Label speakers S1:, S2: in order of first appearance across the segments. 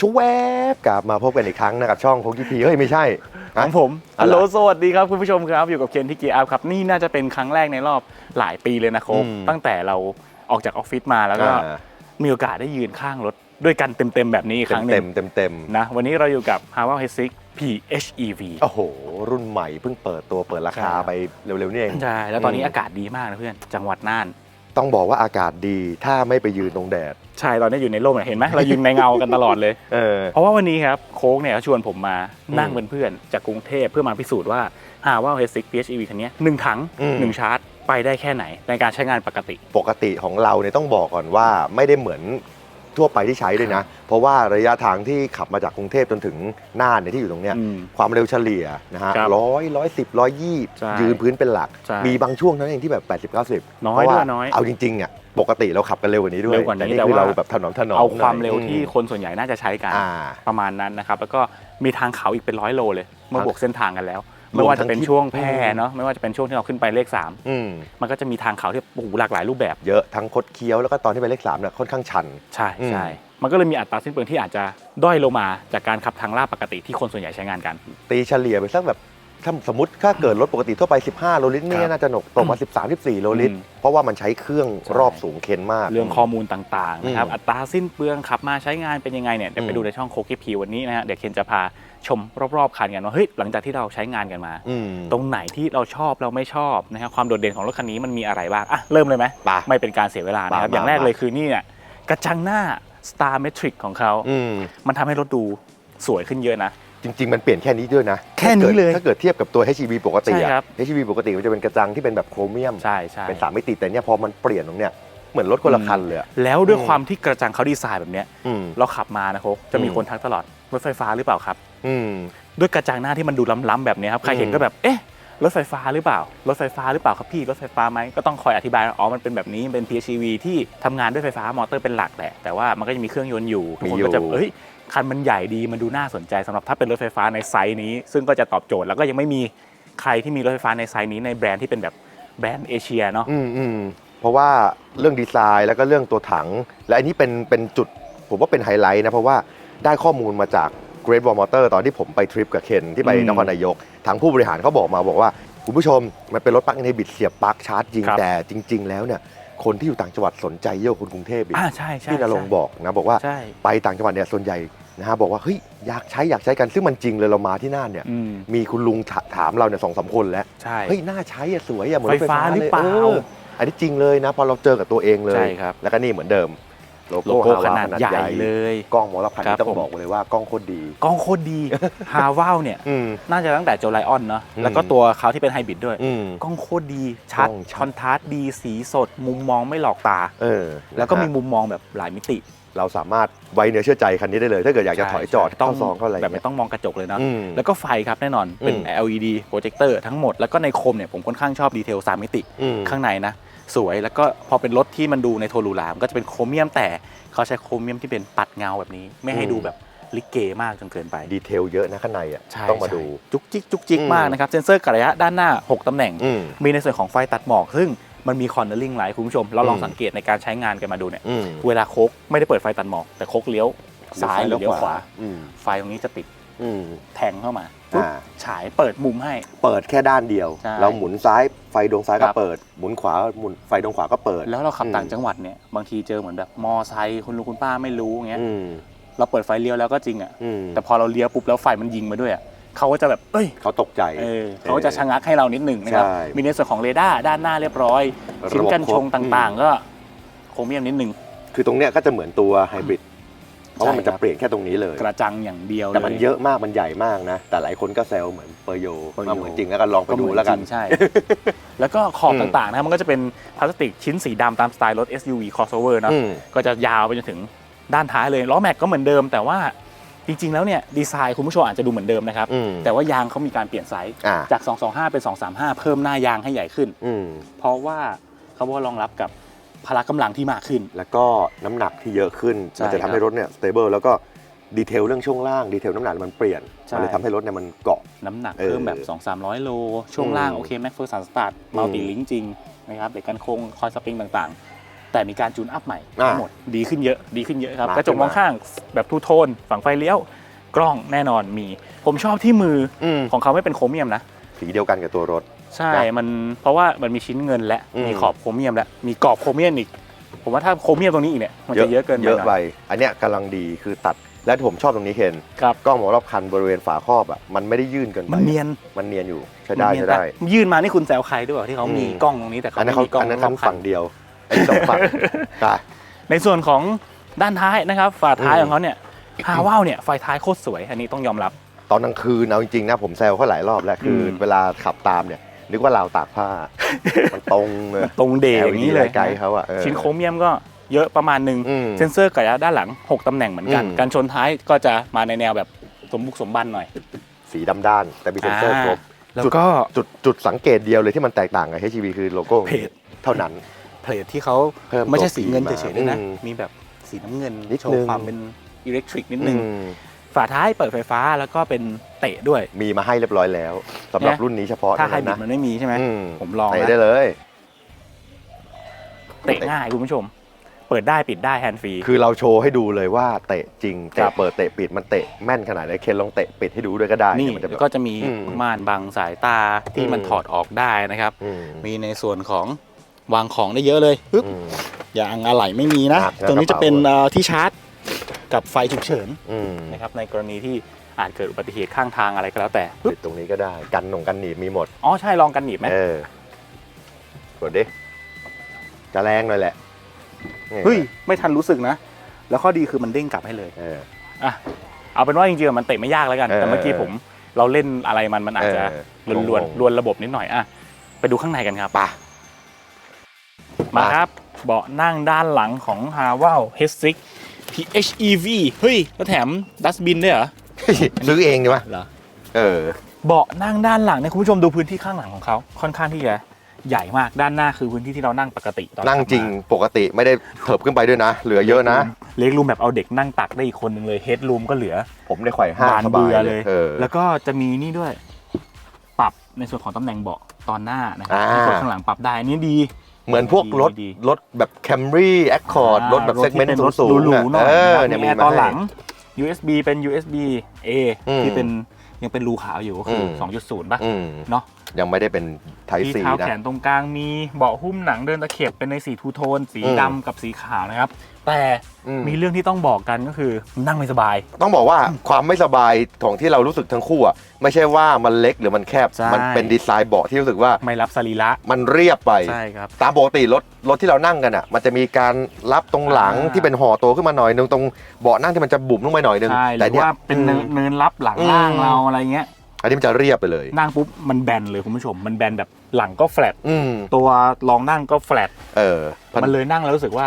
S1: ชวบกลับมาพบกันอีกครั้งนะกับช่องโคกี้พีเฮ้ยไม่ใช่
S2: ข
S1: ฮะ
S2: องผม
S1: อะไร
S2: ฮัลโหลสวัสดีครับคุณผู้ชมครับ อยู่กับเคนที่เกียร์อัพครับ นี่น่าจะเป็นครั้งแรกในรอบหลายปีเลยนะโคก
S1: อืม
S2: ตั้งแต่เราออกจากออฟฟิศมาแล้วก็
S1: อ่า
S2: มีโอกาสได้ยืนข้างรถด้วยกันเต็มๆแบบนี้อีกค
S1: เต็
S2: รั้
S1: ม
S2: งห
S1: เต็
S2: นึ่
S1: ม
S2: ง
S1: เต็มเต็ม
S2: นะ วันนี้เราอยู่กับ h a v a l H6 PHEV
S1: โอ้โห รุ่นใหม่เพิ่งเปิดตัวเปิดราคา
S2: ใช่
S1: ไปเร็วๆนี่เอง
S2: ใช่แล้วตอนนี้
S1: อืม
S2: อากาศดีมากนะเพื่อน จังหวัดน่าน
S1: ต้องบอกว่าอากาศดีถ้าไม่ไปยืนตรงแดด
S2: ใช่ตอนนี้อยู่ในร่มเนี่ยเห็นไหมเรายืนในเงากันตลอดเลย
S1: เออ
S2: เพราะว่าวันนี้ครับโค้กเนี่ยเขาชวนผมมา
S1: อืม
S2: นั่งเป็นเพื่อนจากกรุงเทพเพื่อมาพิสูจน์ว่า h a v a l H6 PHEV คันนี้หนึ่งถัง
S1: อืม
S2: หนึ่งชาร์จไปได้แค่ไหนในการใช้งานปกติ
S1: ปกติของเราเนี่ยต้องบอกก่อนว่าไม่ได้เหมือนทั่วไปที่ใช้ด้วยนะ เพราะว่าระยะทางที่ขับมาจากกรุงเทพจนถึงน่านเนี่ยที่อยู่ตรงเนี้ย
S2: อืม
S1: ความเร็วเฉลี่ยนะฮะ
S2: ครับ
S1: ร้อยร้อยสิบร้อยยี่
S2: ใช่
S1: ยืนพื้นเป็นหลัก
S2: ใช่
S1: มีบางช่วงเท่านั้นเองที่แบบ80 90
S2: น้อย
S1: เพราะว่า
S2: ด้วยน้อย
S1: เอาจริงๆอะ ปกติเราขับกันเร็วกว่านี้ด้วย
S2: เร็วกว่านี้
S1: แต่นี่
S2: แต่
S1: คือ
S2: ว่า
S1: เราแบบถนอมถนอม
S2: เอาความ
S1: หน่ย
S2: เร็วที่
S1: อืม
S2: คนส่วนใหญ่น่าจะใช้กัน
S1: อ่า
S2: ประมาณนั้นนะครับ แล้วก็มีทางเขาอีกเป็นร้อยโลเลย เมื่อบวกเส้นทางกันแล้ว
S1: รวม
S2: ไม่ว่าจะเป็น
S1: ทั้งที่
S2: ช่วงแพร่
S1: อืม
S2: เนาะไม่ว่าจะเป็นช่วงที่เราขึ้นไปเลข
S1: อืม
S2: 3มันก็จะมีทางเขาที่โอ้โหหลากหลายรูปแบบ
S1: เยอะทั้งคดเคี้ยวแล้วก็ตอนที่ไปเลขสามเนี่ยค่อนข้างชัน
S2: ใช่
S1: อืม
S2: ใช่มันก็เลยมีอัตราสิ้นเปลืองที่อาจจะด้อยลงมาจากการขับทางลาดปกติที่คนส่วนใหญ่ใช้งานกัน
S1: ตีเฉลี่ยไปสักแบบ ถ้าสมมติถ้าเกิดรถปกติทั่วไป 15 โลลิตร
S2: ค
S1: นี่
S2: รับ
S1: น่าจะหนกตกมา 13 14 โลลิตร
S2: อืม
S1: เพราะว่ามันใช้เครื่อง
S2: ใช่
S1: รอบสูงเข็นมาก
S2: เรื่องข้อมูลต่างๆนะครับ
S1: อืม
S2: อัตราสิ้นเปลืองขับมาใช้งานเป็นยังไงเนี่ยเดี๋ยวไป
S1: อืม
S2: ดูในช่องโคกิพีวันนี้นะฮะเดี๋ยวเคนจะพาชมรอบๆคันกันว่าเฮ้ยหลังจากที่เราใช้งานกันมา
S1: อืม
S2: ตรงไหนที่เราชอบเราไม่ชอบนะครับความโดดเด่นของรถคันนี้มันมีอะไรบ้างอะเริ่มเลยไหม
S1: ป่ะ
S2: ไม่เป็นการเสียเวลานะครับ
S1: มา
S2: อย่างแรก
S1: มา
S2: เลยคือนี่เนี่ยกระจังหน้า Star Metric ของเขา
S1: อืม
S2: มันทำให้รถดูสวยขึ้นเยอะนะ
S1: จริง ๆ มันเปลี่ยนแค่นี้ด้วยนะ
S2: แค่นี้เลย
S1: ถ้าเกิดเทียบกับตัว HEV ปกติ
S2: ใช่
S1: อะ
S2: ครับ
S1: HEV ปกติมันจะเป็นกระจังที่เป็นแบบโครเมียม
S2: ใช่ใช่
S1: เป็นสามมิติแต่เนี่ยพอมันเปลี่ยนตรงเนี้ยเหมือนรถคนละคันเลยอะ
S2: แล้วด้วย
S1: อืม
S2: ความที่กระจังเขาดีไซน์แบบเนี้ย
S1: อืม
S2: เราขับมานะโคกจะมี
S1: อืม
S2: คนทักตลอดรถไฟฟ้าหรือเปล่าครับ
S1: อืม
S2: ด้วยกระจังหน้าที่มันดูล้ำๆแบบเนี้ยครับใครเห็น
S1: อืม
S2: ก็แบบเอ๊ะ รถไฟฟ้าหรือเปล่า รถไฟฟ้าหรือเปล่าครับพี่ รถไฟฟ้าไหมก็ต้องคอยอธิบายว่าอ๋อ มันเป็นแบบนี้ เป็น PHEV ที่ทำงานด้วยไฟฟ้ามอเตอร์เป็นหลักแหละ แต่ว่ามันก็จะมีเครื่องยนต์อยู่ ทุกคนก็จะเอ้ย คันมันใหญ่ดี มันดูน่าสนใจสำหรับถ้าเป็นรถไฟฟ้าในไซส์นี้ ซึ่งก็จะตอบโจทย์ แล้วก็ยังไม่มีใครที่มีรถไฟฟ้าในไซส์นี้ในแบรนด์ที่เป็นแบบแบรนด์เอเชียเนาะ
S1: อืมอืมเพราะว่าเรื่องดีไซน์แล้วก็เรื่องตัวถัง และอันนี้เป็นเป็นจุดผมว่าเป็นไฮไลท์นะเพราะว่าได้ข้อมูลมาจาก Great Wall Motor ตอนที่ผมไปทริปกับเคนที่ไป
S2: อืม
S1: นครนายก ทางผู้บริหารเขาบอกมาบอกว่า คุณผู้ชมมันเป็นรถปลั๊กอินฮิบิตเสียบปลั๊กชาร์จจริง
S2: ครับ
S1: แต่จริง ๆ แล้วเนี่ยคนที่อยู่ต่างจังหวัดสนใจเยอะกว่าคนกรุงเทพอีก
S2: อ่าใช่ใช่
S1: พี่นรงค์บอกนะบอกว่า
S2: ใช่
S1: ไปต่างจังหวัดเนี่ยส่วนใหญ่นะฮะบอกว่าเฮ้ยอยากใช้อยากใช้กันซึ่งมันจริงเลยเรามาที่น่านเนี่ย
S2: อืม
S1: มีคุณลุงถถามเราเนี่ยสองสามคนแล้ว
S2: ใช่
S1: เฮ้ยน่าใช้อะสวยอะเหมือนรถ
S2: ไฟฟ้าหรือเปล่า
S1: ยอันนี้จริงเลยนะพอเราเจอกับตัวเองเลย
S2: ใช่ครับ
S1: แล้วก็นี่เหมือนเดิม โล
S2: โล
S1: โก้
S2: โก้
S1: ฮาว
S2: ขานาด
S1: ขนาด
S2: ใหญ่
S1: ใหญ่
S2: เลย
S1: กล้องมอลพัน
S2: ครับ
S1: ต้อง
S2: ผม
S1: บอกเลยว่ากล้องโคตรดี
S2: กล้องโคตรดี ฮาวาลเนี่ย
S1: อืม
S2: น่าจะตั้งแต่โจไลออนเนาะ
S1: อืม
S2: แล้วก็ตัวเขาที่เป็นไฮบริดด้วย
S1: อืม
S2: กล้องโคตรดีชัด
S1: กล้องชัด
S2: คอนทราสต์ดี สีสด มุมมองไม่หลอกตา
S1: เออ
S2: แล้วก็มี
S1: นะฮะ
S2: มุมมองแบบหลายมิติ
S1: เราสามารถไว้เนื้อเชื่อใจคันนี้ได้เลย ถ้าเกิดอยากจะถอยจอด
S2: ใช่
S1: เข้าซองเข้าอะไร
S2: แบบไม่
S1: เงี้ย
S2: ต้องมองกระจกเลยเนาะ
S1: อืม
S2: แล้วก็ไฟครับแน่นอน เป็น
S1: อืม
S2: LED โปรเจคเตอร์ทั้งหมด แล้วก็ในโคมเนี่ยผมค่อนข้างชอบดีเทล3มิติ
S1: อืม
S2: ข้างในนะ สวย แล้วก็พอเป็นรถที่มันดูในโทนหรูหรามนก็จะเป็นโครเมียมแต่เขาใช้โครเมียมที่เป็นปัดเงาแบบนี้ ไม่ให้
S1: อืม
S2: ดูแบบลิเกมากจนเกินไป
S1: ดีเทลเยอะนะข้างในอะ
S2: ใช่
S1: ต้องมา
S2: ใช่
S1: ดู
S2: จุกจิกจุกจิก
S1: อืม
S2: มากนะครับ เซนเซอร์กระยะด้านหน้า 6 ตำแหน่ง
S1: อืม
S2: มีในส่วนของไฟตัดหมอก ซึ่งมันมีคอนเนอร์ลิงไลท์คุณผู้ชม เราลอง
S1: อืม
S2: สังเกตในการใช้งานกันมาดูเนี่ย
S1: อืม
S2: เวลาโค้กไม่ได้เปิดไฟตัดหมอก แต่โค้กเลี้ยวซ้ายหรือเลี้ยวขวา
S1: อืม
S2: ไฟตรงนี้จะติด
S1: อืม
S2: แทงเข้ามาปุ๊บ
S1: อ่า
S2: ฉายเปิดมุมให้
S1: เปิดแค่ด้านเดียว
S2: ใช่
S1: เราหมุนซ้ายไฟดวงซ้าย
S2: ค
S1: ก็
S2: รับ
S1: เปิด หมุนขวาหมุนไฟดวงขวาก็เปิด
S2: แล้วเราขับ
S1: อืม
S2: ต่างจังหวัดเนี่ยบางทีเจอเหมือนแบบมอไซค์คุณลุงคุณป้าไม่รู้อย่างเงี้ย
S1: อืม
S2: เราเปิดไฟเลี้ยวแล้วก็จริงอะ
S1: อืม
S2: แต่พอเราเลี้ยวปุ๊บแล้วไฟมันยิงมาด้วยอะเขาก็จะแบบเอ้ย
S1: เขาตกใจ
S2: เออเขาก็จะชะงักให้เรานิดหนึ่งนะครับ
S1: ใช่
S2: มีในส่วนของเรดาร์ด้านหน้าเรียบร้อย
S1: ระบบ
S2: ชิ้นกันชง
S1: ครบ
S2: ต่างๆ ก็โครเมียมนิดหนึ่ง
S1: คือตรงเนี้ยก็จะเหมือนตัวไฮบริดเพ ราะว่ามัน
S2: ใช่
S1: จะ
S2: ครับ
S1: เปลี่ยนแค่ตรงนี้เลย
S2: กระจังอย่างเดียวเลย
S1: แต่มันเยอะมากมันใหญ่มากนะ แต่หลายคนก็แซวเหมือนเปอร์โย
S2: เปอร์โย
S1: มาเหมือนจริงแล้วกันลองไปดูแล้วกัน
S2: จริงใช่ แล้วก็ขอบ
S1: อืม
S2: ต่างๆนะครับมันก็จะเป็นพลาสติกชิ้นสีดำตามสไตล์รถ SUV crossover เนอะ
S1: อืม
S2: ก็จะยาวไปจนถึงด้านท้ายเลยล้อแม็กก็เหมือนเดิม แต่ว่าจริงๆ แล้วเนี่ยดีไซน์คุณผู้ชมอาจจะดูเหมือนเดิมนะครับ
S1: อืม
S2: แต่ว่ายางเขามีการเปลี่ยนไซส์
S1: อ่า
S2: จาก 225 เป็น 235 เพิ่มหน้ายางให้ใหญ่ขึ้น
S1: อืม
S2: เพราะว่าเขาบอกว่ารองรับกับ พละกำลังที่มากขึ้น
S1: แล้วก็น้ำหนักที่เยอะขึ้น
S2: ใช่
S1: มันจะทำให้รถเนี่ยสเตเบิลแล้วก็ดีเทลเรื่องช่วงล่างดีเทลน้ำหนักมันเปลี่ยน
S2: ใช่
S1: มันเลยทำให้รถเนี่ยมันเกาะ
S2: น้ำหนัก
S1: เออ
S2: เพิ่มแบบ2 3 0 0 โล ช่วงล่าง
S1: อืม
S2: โอเคแม็กเฟอร์สันสตาร์ทมัลติลิงจริงนะครับเด็กกันโคงคอยสปริงต่างๆ แต่มีการจูนอัพใหม่
S1: อ่า
S2: ทั้งหมดดีขึ้นเยอะดีขึ้นเยอะครับ
S1: มาก
S2: ระจกมองข้างแบบทูโทน ฝั่งไฟเลี้ยว กล้องแน่นอนมี ผมชอบที่มือ
S1: อืม
S2: ของเขาไม่เป็นโครเมียมนะ
S1: สีเดียวกันกับตัวรถ
S2: ใช่
S1: นะ
S2: มันเพราะว่ามันมีชิ้นเงินและ
S1: อืม
S2: มีขอบโครเมียมและมีกรอบโครเมียมอีก ผมว่าถ้าโครเมียมตรงนี้อีกเนี่ยมันจะเยอะเกินไป
S1: เยอะ
S2: หน่
S1: ไป
S2: อย
S1: อันเนี้ยกำลังดีคือตัดและที่ผมชอบตรงนี้เคน
S2: ครับ
S1: กล้องมองรอบคันบริเวณฝาครอบอะมันไม่ได้ยื่นเกินไป
S2: มันเนียน
S1: มันเนียนอยู่ใช้ได้
S2: มันเนีย
S1: ใช้
S2: น
S1: ได้
S2: แต่ยื่นมานี่คุณแซวใครด้วยเปล่าที่เขามี
S1: อืม
S2: กล้องตรงนี้แต่เขา
S1: อันนั้น
S2: ไม่
S1: เขา
S2: มีกล้อง
S1: อันนั้น
S2: รอบ
S1: ทำ
S2: คั
S1: ฝั่
S2: น
S1: งเดียวอันนี้สองฝั่งค่ะ
S2: ในส่วนของด้านท้ายนะครับฝาท้าย
S1: อืม
S2: ของเขาเนี่ยฮาวาวเนี่ยไฟท้ายโคตรสวย อันนี้ต้องยอมรับ
S1: ตอนกลางคืนเอาจริงๆนะผมแซวเขาหลายรอบแล้วคืออ
S2: ม
S1: เวลาขับตามเนี่ย นึกว่าราวตากผ้า มันตรงเลย
S2: ตรงเดย์อย่างนี้เลย
S1: ไกลเขาอะเออ
S2: ชิ้นโครเมียมก็เยอะประมาณหนึ่ง
S1: อืม
S2: เซนเซอร์กับด้านหลัง 6 ตำแหน่งเหมือนกัน
S1: อืม
S2: การชนท้ายก็จะมาในแนวแบบสมบุกสมบันหน่อย
S1: สีดำด้าน แต่มีเซ็นเซอร์ครบ
S2: แล้วก็
S1: จุดจุดสังเกตเดียวเลยที่มันแตกต่างกับ HGV คือโลโก้
S2: เพจ
S1: เท่านั้น
S2: เพลทที่เขา
S1: เพิ่ม
S2: ไม่ใช่
S1: ตัว
S2: สีเงิน
S1: ปีมา
S2: เฉยๆด้วยนะ
S1: อืม
S2: มีแบบสีน้ำเงิน
S1: นิด
S2: โช
S1: นึ
S2: ว์
S1: ง
S2: ความเป็นอิเล็กทริกนิดนึง
S1: อืม
S2: ฝาท้ายเปิดไฟฟ้าแล้วก็เป็นเตะด้วย
S1: มีมาให้เรียบร้อยแล้วสำหรับ
S2: นะ
S1: รุ่นนี้เฉพาะ
S2: ถ้าไฮ
S1: เท่า
S2: บริ
S1: นั้นนะ
S2: ดมันไม่มีใช่ไหม
S1: อื
S2: ผมลอง
S1: ไป
S2: นะ
S1: ได้เลย
S2: เตะง่ายคุณผู้ชม เปิดได้ปิดได้แฮนด์ฟรี
S1: คือเราโชว์ให้ดูเลยว่าเตะจริง
S2: ครั
S1: เตะ
S2: บ
S1: เปิดเตะปิดมันเตะแม่นขนาดไหนเคนลองเตะปิดให้ดูด้วยก็ได้
S2: นี่
S1: เยมันจะแบบ
S2: ก็จะมี
S1: อืม
S2: ม่านบังสายตาที่มัน
S1: อืม
S2: ถอดออกได้นะครับ
S1: อืม
S2: มีในส่วนของวางของได้เยอะเลยปึ๊บ
S1: อืม
S2: ยางอะไหล่ไม่มีนะ
S1: หนักนะ
S2: ตรงนี้
S1: กระ
S2: จะ
S1: เป๋า
S2: เป็นเอ่อที่ชาร์จ กับไฟฉุกเฉิน
S1: อืม
S2: นะครับในกรณีที่อาจเกิดอุบัติเหตุข้างทางอะไรก็แล้วแต่ปึ๊บ
S1: ติดตรงนี้ก็ได้ กันหนงกันหนีบมีหมด
S2: อ๋อใช่ลองกันหนีบไหม
S1: เออกดดิจะแรงหน่อยแหละนี่
S2: เฮ้ยไม่ทันรู้สึกนะ แล้วข้อดีคือมันเด้งกลับให้เลย
S1: เออ
S2: อะเอาเป็นว่าจริงๆมันเตะไม่ยากแล้วกัน
S1: เออ
S2: แต่เมื่อกี้ผมเราเล่นอะไรมันมันอาจจะ
S1: เออ
S2: ลวน
S1: งง
S2: ๆลวนระบบนิดหน่อยอะไปดูข้างในกันครับ
S1: ป่ะ
S2: มา
S1: มา
S2: ครับเบาะนั่งด้านหลังของ h a w a l H6 PHEV เฮ้ยแล้วแถมดัสบินด้วยเหรอ
S1: ซื้อเองดีไหม
S2: เหรอ
S1: เออ
S2: เบาะนั่งด้านหลังเนี่ยคุณผู้ชมดูพื้นที่ข้างหลังของเขาค่อนข้างที่จะใหญ่มากด้านหน้าคือพื้นที่ที่เรานั่งปกติตอน
S1: นั่งจริง
S2: ขับ
S1: ปกติไม่ได้เถิบขึ้นไปด้วยนะ เหลือ
S2: มา
S1: เยอะนะ
S2: เล็กรูมแบบเอาเด็กนั่งตักได้อีกคนหนึ่งเลยเฮดรูมก็เหลือ
S1: ผมในไขว่ห้าง
S2: บาน
S1: สบา
S2: เบื่
S1: ย
S2: อ
S1: เล
S2: เลยย
S1: เออ
S2: แล้วก็จะมีนี่ด้วย ปรับในส่วนของตำแหน่งเบาะตอนหน้านะครั
S1: อ่า
S2: ในส่วนข้างหลังปรับได้อันนี้ดี
S1: เหมือนพวกรถ
S2: ดี
S1: รถแบบแคมรี่แอคคอร์ดรถแบบเซกเมนต์
S2: รถ
S1: สู
S2: ที่
S1: ง
S2: เป็นรถหรู
S1: ๆ
S2: ๆหน่อย
S1: เออ
S2: นะครับ
S1: เนี่ย
S2: มี
S1: มี
S2: แอร์
S1: มา
S2: ตอนห
S1: ให้
S2: ลัง USB เป็น USB A
S1: อืม
S2: ที่เป็นยังเป็นรูขาวอยู่ก็คืออ
S1: ม
S2: 2.0ป่ะ
S1: อืม
S2: เนาะ
S1: ยังไม่ได้เป็นไท
S2: ที่
S1: ซี
S2: เท้า
S1: นะ
S2: แขนตรงกลางมีเบาะหุ้มหนังเดินตะเข็บเป็นในสีทูโทน สี
S1: อืม
S2: ดำกับสีขาวนะครับ แต่
S1: อืม
S2: มีเรื่องที่ต้องบอกกันก็คือนั่งไม่สบาย
S1: ต้องบอกว่าความไม่สบายของที่เรารู้สึกทั้งคู่อะไม่ใช่ว่ามันเล็กหรือมันแคบ
S2: ใช่
S1: มันเป็นดีไซน์เบาะที่รู้สึกว่า
S2: ไม่รับสรีระ
S1: มันเรียบไป
S2: ใช่ครับ
S1: ตามปกติรถรถที่เรานั่งกันอะ มันจะมีการรับตรงหลัง
S2: อ่า
S1: ที่เป็นห่อตัวขึ้นมาหน่อยนึงตรงเบาะนั่งที่มันจะบุ๋มลงไปหน่อยนึง
S2: ใช่ห
S1: แต่
S2: รือ
S1: เนี่ย
S2: ว่าเป็นเนินเนินรับหลังล่าง
S1: อืม
S2: เราอะไรเงี้ย
S1: อันนี้มันจะเรียบไปเลย
S2: นั่งปุ๊บมันแบนเลยคุณผู้ชม มันแบนแบบหลังก็แฟลต
S1: อืม
S2: ตัวรองนั่งก็แฟลต
S1: เออ
S2: มันเลยนั่งแล้วรู้สึกว่า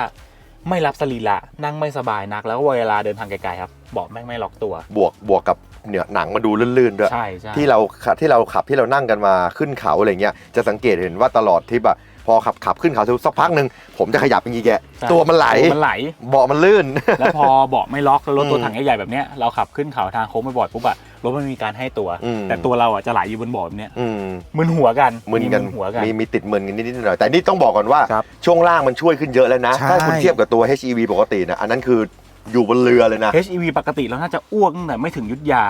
S2: ไม่รับสรีระนั่งไม่สบายนัก แล้วเวลาเดินทางไกลๆครับเบาะแม่งไม่ล็อกตัว
S1: บวกบวกกับเนี่ยหนังมาดูลื่นๆด้วย
S2: ใช่ใช่
S1: ที่เราขับที่เราขับที่เรานั่งกันมาขึ้นเขาอะไรเงี้ยจะสังเกตเห็นว่าตลอดทริปอะพอขับขับขึ้นเขาสักพักหนึ่งผมจะขยับอย่างงี้แก
S2: ใช่
S1: ตัวมันไหล
S2: ตัวมันไหล
S1: เบาะมันลื่น
S2: แล้วพอเบาะไม่ล็อกแล้วรถตัว
S1: อืม
S2: ถังใหญ่ๆแบบเนี้ยเราขับขึ้นเขาทางโค้งบ่อยๆปุ๊บอะ รถมันมีการให้ตัว
S1: อืม
S2: แต่ตัวเราอะจะไหลอยู่บนเบาะแบบเนี้ย
S1: อืม
S2: มึนหัวกัน
S1: มึนกัน
S2: หัวกัน
S1: มีมีติดมึนกันนิดๆหน่อยๆแต่นี่ต้องบอกก่อนว่า
S2: ครับ
S1: ช่วงล่างมันช่วยขึ้นเยอะแล้วนะ
S2: ใช่
S1: ถ้าคุณเทียบกับตัว HEV ปกตินะอันนั้นคืออยู่บนเรือเลยนะ
S2: HEV ปกติเราน่าจะอ้วกตั้งแต่ไม่ถึงยุทธยา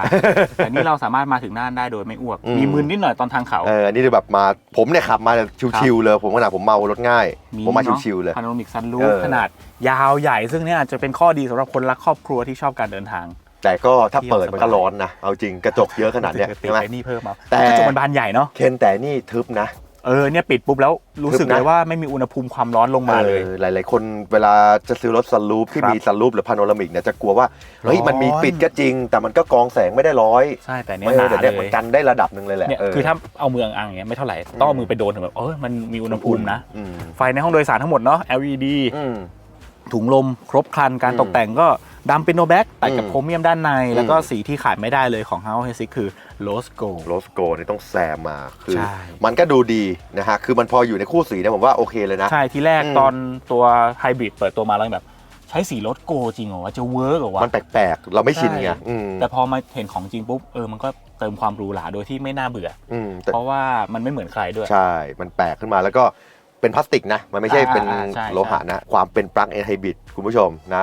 S2: แต่นี่เราสามารถมาถึงน่านได้โดยไม่อ้วก
S1: อืม
S2: มีมึนนิดหน่อยตอนทางเขา
S1: เอออันนี้แบบมาผมเนี่ยขับมาชิวๆเลยผมขนาดผมเมารถง่าย ผมมาชิวๆเลย
S2: พาโนมิกซันรู
S1: เอ
S2: ฟ
S1: อ
S2: ขนาดยาวใหญ่ซึ่งเนี่ยอาจจะเป็นข้อดีสำหรับคนรักครอบครัวที่ชอบการเดินทาง
S1: แต่ก็ถ้าเปิด
S2: เที่ยวสบาย
S1: มันก็ร้อนนะ เอาจริงกระจกเยอะขนาดเนี้ย
S2: ติด
S1: ใช่ไหม
S2: ไอ้นี่เพิ่มมา
S1: แต่
S2: กระจกมันบานใหญ่เนาะ
S1: เคนแต่นี่ทึบนะ
S2: เออเนี่ยปิดปุ๊บแล้วรู้สึก
S1: ทึบนะ
S2: เลยว่าไม่มีอุณหภูมิความร้อนลงมาเลย
S1: ออหลาย ๆ คนเวลาจะซื้อรถสลูปที่
S2: ครับ
S1: มีสลูปหรือพาโนรามิกเนี่ยจะกลัวว่าเฮ้ย
S2: ร้อน
S1: มันมีปิดก็จริง แต่มันก็กรองแสงไม่ได้ร้อย
S2: ใช่แต่เนี่ย
S1: ไม่
S2: ห
S1: เออ
S2: นา
S1: แต่
S2: เล
S1: เนี่ยมัน
S2: ย
S1: กันได้ระดับหนึ่งเลยแหละ
S2: เนี่ย
S1: เคื
S2: อถ้าเอามืออ่างๆอย่างเงี้ยไม่เท่าไหร่ต้องเอามือไปโดนถึงแบบเออมันมีอุณหภูมินะ
S1: อืม
S2: ไฟในห้องโดยสารทั้งหมดเนาะ LED
S1: อืม
S2: ถุงลมครบครันการ
S1: อืม
S2: ตกแต่งก็ดำเป็นโนแบ็กแต่กับ
S1: อืม
S2: โครเมียมด้านใน แล้วก็
S1: อืม
S2: สีที่ขาดไม่ได้เลยของ House h คือ Rose Gold
S1: โรสโกนี่ต้องแซมมาคือ
S2: ใช่
S1: มันก็ดูดีนะฮะ คือมันพออยู่ในคู่สีเนี่ยผมว่าโอเคเลยนะ
S2: ใช่ ที่แรก
S1: อืม
S2: ตอนตัวไฮบริดเปิดตัวมาแล้วแบบ ใช้สีรถโกจริงเหรอวะ จะเวิร์กเหรอวะ
S1: มันแปลกๆ เราไม่ชินไง
S2: ใช่
S1: อืม
S2: แต่พอมาเห็นของจริงปุ๊บเออมันก็เติมความหรูหราโดยที่ไม่น่าเบื่อ
S1: อืมแต่
S2: เพราะว่ามันไม่เหมือนใครด้วย
S1: ใช่มันแปลกขึ้นมาแล้วก็ เป็นพลาสติกนะ มันไม่ใช่
S2: อ่า
S1: เป็น
S2: อ่าใช่
S1: โลหะนะ ความเป็นปลั๊กเอนไฮบริดคุณผู้ชมนะ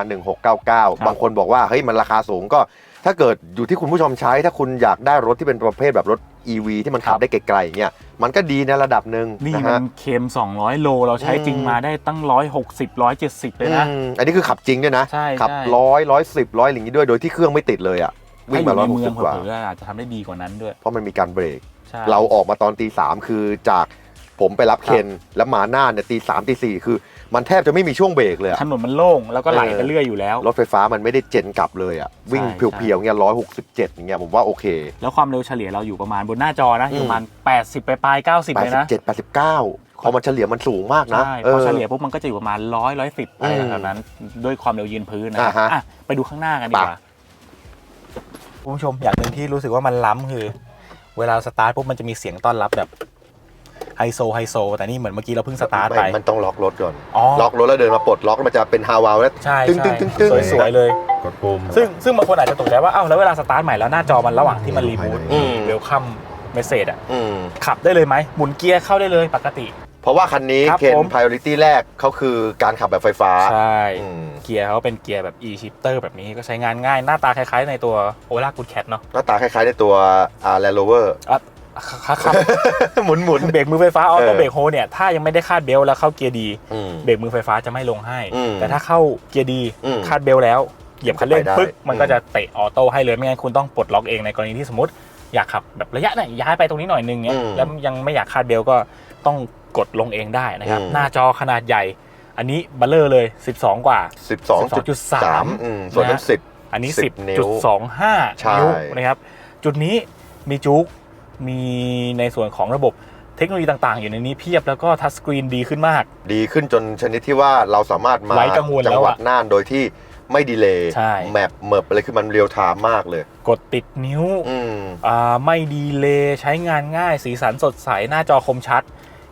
S1: 1699 บางคนบอกว่า เฮ้ย มันราคาสูงก็ ถ้าเกิดอยู่ที่คุณผู้ชมใช้ ถ้าคุณอยากได้รถที่เป็นประเภทแบบรถ EV ที่มันขับได้ไกลๆอย่างเงี้ยมันก็ดีในระดับหนึ่ง
S2: นี่
S1: นะ
S2: มั
S1: ฮะ
S2: นเค็ม 200 โล เราใช้จริง
S1: อืม
S2: มาได้ตั้ง 160 170 เลยนะ
S1: อืมอันนี้คือขับจริงด้วยนะ
S2: ใช่
S1: ขับ
S2: ใช่
S1: ร้อยร้อยสิบร้อยอย่างนี้ด้วย โดยที่เครื่องไม่ติดเลยอะวิ่ง
S2: ถ้าอ
S1: มา
S2: ยู่
S1: ร้อ
S2: ใน
S1: ยหก
S2: เมือ
S1: สิ
S2: ง
S1: บ
S2: เผ
S1: กว่า
S2: ลอๆอาจจะทำได้ดีกว่านั้นด้วย
S1: เพราะมันมีการเบรก
S2: ใช่
S1: เราออกมาตอนตีสามคือจาก ผมไปรับเคนแล้วมาหน้าเนี่ยตีสามตีสี่คือ มันแทบจะไม่มีช่วงเบรกเลยอะ
S2: ถนนมันโล่งแล้วก็ไหล
S1: เออ
S2: ไปเรื่อยอยู่แล้ว
S1: รถไฟฟ้ามันไม่ได้เจนกลับเลยอะวิ่ง
S2: ใช่
S1: เพียวๆเงี้ยร้อยหกสิบเจ็ดอย่างเงี้ยผมว่าโอเค
S2: แล้วความเร็วเฉลี่ยเราอยู่ประมาณบนหน้าจอนะอยู่ประมาณ 80 ไปปลายๆ90
S1: แป
S2: เล
S1: ด
S2: ย
S1: สิบ
S2: นะ
S1: เจ็ดแปดสิบเก้าพอมันเฉลี่ยมันสูงมากนะ
S2: ใช่
S1: เอ
S2: พอ
S1: อ
S2: เฉลี่ยปุ๊บมันก็จะอยู่ประมาณ100 110อะไร
S1: อืม
S2: แบบนั้น ด้วยความเร็วยืนพื้นนะ
S1: อ่าฮะ
S2: อะไปดูข้างหน้ากันดีกว่า คุณผู้ชมอย่างหนึ่งที่รู้สึกว่ามันล้ำคือ เวลาสตาร์ทปุ๊บมันจะมีเสียงต้อนรับแบบ ไฮโซไฮโซ แต่นี่เหมือนเมื่อกี้เราเพิ่งสตาร์ทไป
S1: ไม่มันต้องล็อกรถก่อน
S2: อ๋อ
S1: ล็อกรถแล้วเดินมาปลดล็อกมันจะเป็นฮาวาลแล้ว
S2: ใช่
S1: ตึ้ง
S2: ใช่
S1: ตึ้งตึ้งตึ้ง
S2: สวยๆเลย
S1: กดปุ่ม
S2: ซึ่งซึ่งบางคนอาจจะตกใจว่า อ้าว แล้วเวลาสตาร์ทใหม่แล้วหน้าจอมันระหว่างที่มันรีบูต
S1: อืม
S2: เวลคัมเมสเซจอะ
S1: อืม
S2: ขับได้เลยไหมหมุนเกียร์เข้าได้เลยปกติ
S1: เพราะว่าคันนี้
S2: ครับ
S1: เคน
S2: ผม
S1: priority แรกเขาคือการขับแบบไฟฟ้า
S2: ใช่
S1: อืม
S2: เกียร์เขาเป็นเกียร์แบบ e shifter แบบนี้ก็ใช้งานง่ายหน้าตาคล้ายๆ ในตัว Ola Good Cat เนาะ
S1: หน้าตาคล้ายๆในตัวอ่า Land Rover
S2: อะ ครับครับ
S1: หมุนหมุน
S2: เบรกมือไฟฟ้าออ
S1: เอ
S2: โต้
S1: อ
S2: เบรกโฮเนี่ยถ้ายังไม่ได้คาดเบลต์แล้วเข้าเกียร์ดี
S1: อืม
S2: เบรกมือไฟฟ้าจะไม่ลงให้
S1: อืม
S2: แต่ถ้าเข้าเกียร์ดี
S1: อืม
S2: คาดเบลต์แล้วเหยียบคันเร่ง
S1: ไปได้
S2: ปึ๊กมันก็
S1: อืม
S2: จะเตะออโต้ให้เลยไม่งั้นคุณต้องปลดล็อกเองในกรณีที่สมมติอยากขับแบบระยะไหนย้ายไปตรงนี้หน่อยนึงเนี้ยแล้วยังไม่อยากคาดเบลต์ก็ต้องกดลงเองได้นะครับหน้าจอขนาดใหญ่ อันนี้บัลเลอร์เลย 12 กว่า
S1: สิบสองจุดสาม
S2: 12.3
S1: อืมส่วนนั้น
S2: นะ
S1: สิบ
S2: อันนี้
S1: 10นิ้วใช่
S2: 10.25นิ้วนะครับจุดนี้มีจุก มีในส่วนของระบบเทคโนโลยีต่างๆ อยู่ในนี้เพียบแล้วก็ทัชสกรีนดีขึ้นมาก
S1: ดีขึ้นจนชนิดที่ว่าเราสามารถมา
S2: ไร้กังวล
S1: จั
S2: แล้ว
S1: หวัด
S2: อะ
S1: น่านโดยที่ไม่ดีเลย์
S2: ใช่
S1: แมปเมิบอะไรคือมันเรียลไทม์มากเลย
S2: กดติดนิ้ว
S1: อืม
S2: อ่าไม่ดีเลยใช้งานง่ายสีสันสดใส หน้าจอคมชัด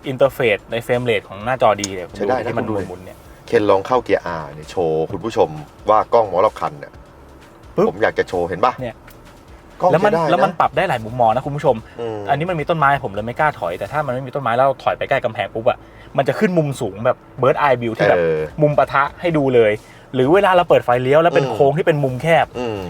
S2: อินเทอร์เฟซในเฟรมเรทของหน้าจอดีเลย
S1: ใช้ได้นะ
S2: ที่มัน
S1: คุณดูดิ
S2: หมุนๆเนี่ย
S1: เคนลองเข้าเกียร์ R เนี่ยโชว์คุณผู้ชมว่ากล้องมอรอบคันเนี่ย
S2: ปึ๊บ
S1: ผมอยากจะโชว์เห็นป่ะ
S2: เนี่ย
S1: กล้อง
S2: แล้วมัน
S1: ใช้ได้ะ
S2: แล้วมันปรับได้หลายมุมมองนะคุณผู้ชม
S1: ม
S2: อันนี้มันมีต้นไม้ผมเลยไม่กล้าถอยแต่ถ้ามันไม่มีต้นไม้แล้วเราถอยไปใกล้กำแพงปุ๊บอะมันจะขึ้นมุมสูงแบบเบิร์ดไอวิวที่แบบ
S1: เออ
S2: มุมปะทะให้ดูเลย หรือเวลาเราเปิดไฟเลี้ยวแล้วเป็น
S1: อืม
S2: โค้งที่เป็นมุมแคบ
S1: อืม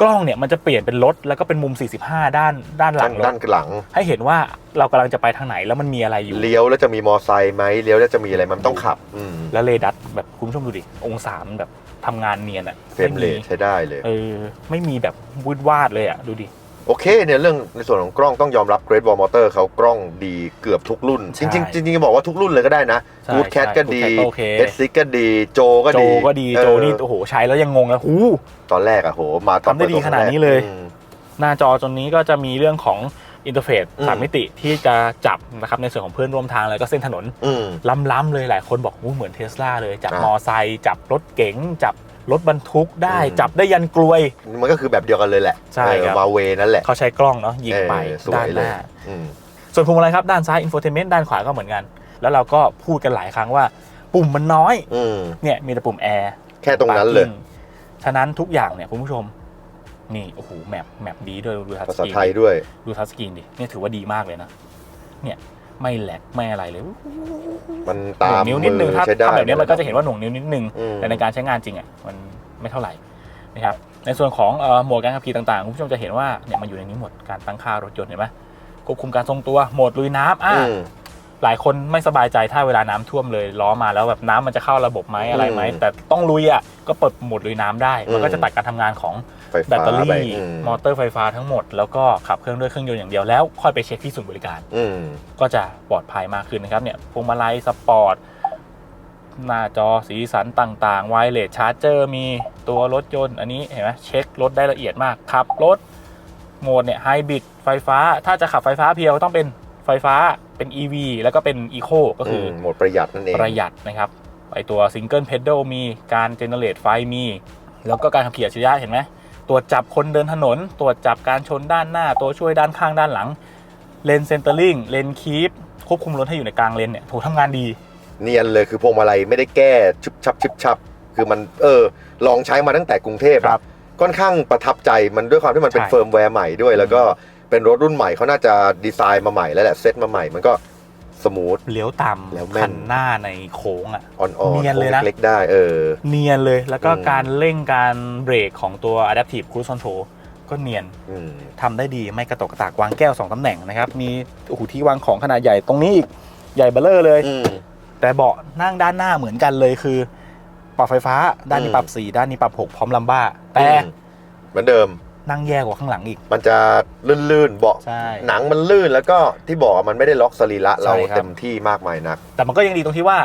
S2: กล้องเนี่ยมันจะเปลี่ยนเป็นรถแล้วก็เป็นมุม 45 ด้านด้านหลั
S1: ด้างน
S2: ร
S1: ด้า
S2: ถ
S1: นหลัง
S2: ให้เห็นว่าเรากำลังจะไปทางไหนแล้วมันมีอะไรอยู่
S1: เลี้ยวแล้วจะมีมอไซค์ไหมเลี้ยวแล้วจะมีอะไรมันต้องขับ อืม
S2: แล้วเรดัสแบบคุณผู้ชมดูดิองศามันแบบ ทำงานเนียนอะ
S1: เฟรมเรทใช้ได้เลย
S2: เออ ไม่มีแบบวืดวาดเลยอะดูดิ
S1: โอเคเนี่ยเรื่องในส่วนของกล้องต้องยอมรับ Great Wall Motor เขากล้องดีเกือบทุกรุ่น
S2: ใช่
S1: จริงๆจริงๆจะบอกว่าทุกรุ่นเลยก็ได้นะ
S2: ใช่
S1: Good Cat
S2: ใช่
S1: ก็ดี
S2: Good Cat ก็โอเค
S1: เอสซิก็ดี โจก็
S2: โจ
S1: ดี
S2: ก็ดี
S1: เออ
S2: โจนี่โอ้โหใช้แล้วยังงงแล้วหู
S1: ตอนแรกอะโห มาตอน
S2: ทำได้ดี
S1: เปิตัว
S2: ขนาดนี้เลย
S1: อืม
S2: หน้าจอตรงนี้ก็จะมีเรื่องของ อินเทอร์เฟซ
S1: อืม
S2: สามมิติที่จะจับนะครับในส่วนของเพื่อนร่วมทางแล้วก็เส้นถนน
S1: อืม
S2: ล้ำๆเลยหลายคนบอกอู้เหมือนเทสลาเลยจับ
S1: อ่าม
S2: มอไซค์จับรถเก๋งจับรถบรรทุกได้
S1: อืม
S2: จับได้ยันกลวย
S1: มันก็คือแบบเดียวกันเลยแหละ
S2: ใช่ครับ
S1: เออมาเวนั่นแหละ
S2: เขาใช้กล้องเนาะยิงไป
S1: เออสว
S2: ด้าน
S1: ย
S2: ห
S1: เลย
S2: น้า
S1: อืม
S2: ส่วนพวงมาลัยครับด้านซ้ายอินโฟเทนเมนต์ด้านขวาก็เหมือนกัน แล้วเราก็พูดกันหลายครั้งว่า ปุ่มมันน้อย
S1: อืม
S2: เนี่ยมีแต่ปุ่มแอร์
S1: แค่ตรงนั้นเลย
S2: ฉะนั้นทุกอย่างเนี่ยคุณผู้ชม นี่โอ้โหแมปแมปดีด้วยดูทัช
S1: ภา
S2: ส
S1: ษาก
S2: รีน
S1: ไทยด้วย
S2: ดูทัชสกรีนดิเนี่ยถือว่าดีมากเลยนะ เนี่ยไม่แหลกไม่อะไรเลย
S1: มัน
S2: ห
S1: ตา
S2: น่ว
S1: ม
S2: งนิ้วนิดนึง
S1: มือ
S2: ถ้า
S1: ใช้ได้
S2: ทำแบบนี้มันก็จะเห็นว่าหน่วงนิ้วนิดนึง
S1: อืม
S2: แต่ในการใช้งานจริงอะมันไม่เท่าไหร่นะครับในส่วนของเอ่อโหมดการขับขี่ต่างๆคุณผู้ชมจะเห็นว่าเนี่ยมันอยู่ในนี้หมดการตั้งค่ารถยนต์เห็นไหมควบคุมการทรงตัวโหมดลุยน้ำอ่า
S1: อืม
S2: หลายคนไม่สบายใจถ้าเวลาน้ำท่วมเลยล้อมาแล้วแบบน้ำมันจะเข้าระบบไหมอะไรไหม
S1: อืม
S2: แต่ต้องลุยอะก็เปิดโหมดลุยน้ำได้ มันก็
S1: อืม
S2: จะตัดการทำงานของ
S1: ไฟ
S2: แบต
S1: ฟ้า
S2: เตอรี่
S1: ไปอืม
S2: มอเตอร์ไฟฟ้าทั้งหมด แล้วก็ขับเครื่องด้วยเครื่องยนต์อย่างเดียวแล้วค่อยไปเช็คที่ศูนย์บริการ
S1: อืม
S2: ก็จะปลอดภัยมากขึ้นนะครับเนี่ยพวงมาลัยสปอร์ต หน้าจอสีสันต่างๆ ไวเลสชาร์จเจอร์มีตัวรถยนต์ อันนี้เห็นไหมเช็ครถได้ละเอียดมาก ขับรถโหมดเนี่ยไฮบริดไฟฟ้า ถ้าจะขับไฟฟ้าเพียวต้องเป็นไฟฟ้าเป็น EV แล้วก็เป็น Eco ก็คือ
S1: มโหมดประหยัดนั่นเอง
S2: ประหยัดนะครับไอตัวซิงเกิลเพด a l มีการเจเนเรตไฟมี แล้วก็การขับขี่อัจฉริยะเห็นไหม ตรวจจับคนเดินถนน ตรวจจับการชนด้านหน้า ตัวช่วยด้านข้างด้านหลัง เลนเซนเตอร์ลิงเลนคีปควบคุมรถให้อยู่ในกลางเลนเนี่ยโถทำงานดี
S1: เนียนเลยคือพวงมาลัยไม่ได้แก้ชุบชับชุบชับ คือมันเออลองใช้มาตั้งแต่กรุงเทพอะ
S2: ครับ
S1: ค่อนข้างประทับใจมันด้วยความที่มันเป็น
S2: ใช่
S1: เฟิร์มแวร์ใหม่ด้วย แล้วก็เป็นรถรุ่นใหม่เขาน่าจะดีไซน์มาใหม่แล้วแหละเซตมาใหม่มันก็ สมูท
S2: เลี้ยวต่
S1: แล้วแม่ำน
S2: คันหน้าในโค้งอะ
S1: อ่อนๆ
S2: เนียนเลยนะ
S1: เล็กๆได้ เออ
S2: เนียนเลย แล้วก็
S1: อืม
S2: การเร่งการเบรกของตัว Adaptive Cruise Control ก็เนียน
S1: อืม
S2: ทำได้ดีไม่กระตกกระตากวางแก้ว 2ตำแหน่งนะครับ มีโอ้โหที่วางของขนาดใหญ่ตรงนี้อีก ใหญ่เบ้อเลอเลย
S1: อืม
S2: แต่เบาะนั่งด้านหน้าเหมือนกันเลยคือ ปรับไฟฟ้าด้านนี้
S1: อืม
S2: ปรับ 4 ด้านนี้ปรับ 6 พร้อมลัมบ้า แต่
S1: อืม เหมือนเดิม
S2: นั่งแย่กว่าข้างหลังอีก
S1: มันจะลื่นๆเบาะ
S2: ใช่
S1: หนังมันลื่นแล้วก็ที่บอกอะมันไม่ได้ล็อกสรีระเรา
S2: ใช่ครับ
S1: เต็มที่มากมายนัก
S2: แต่มันก็ยังดีตรงที่ว่า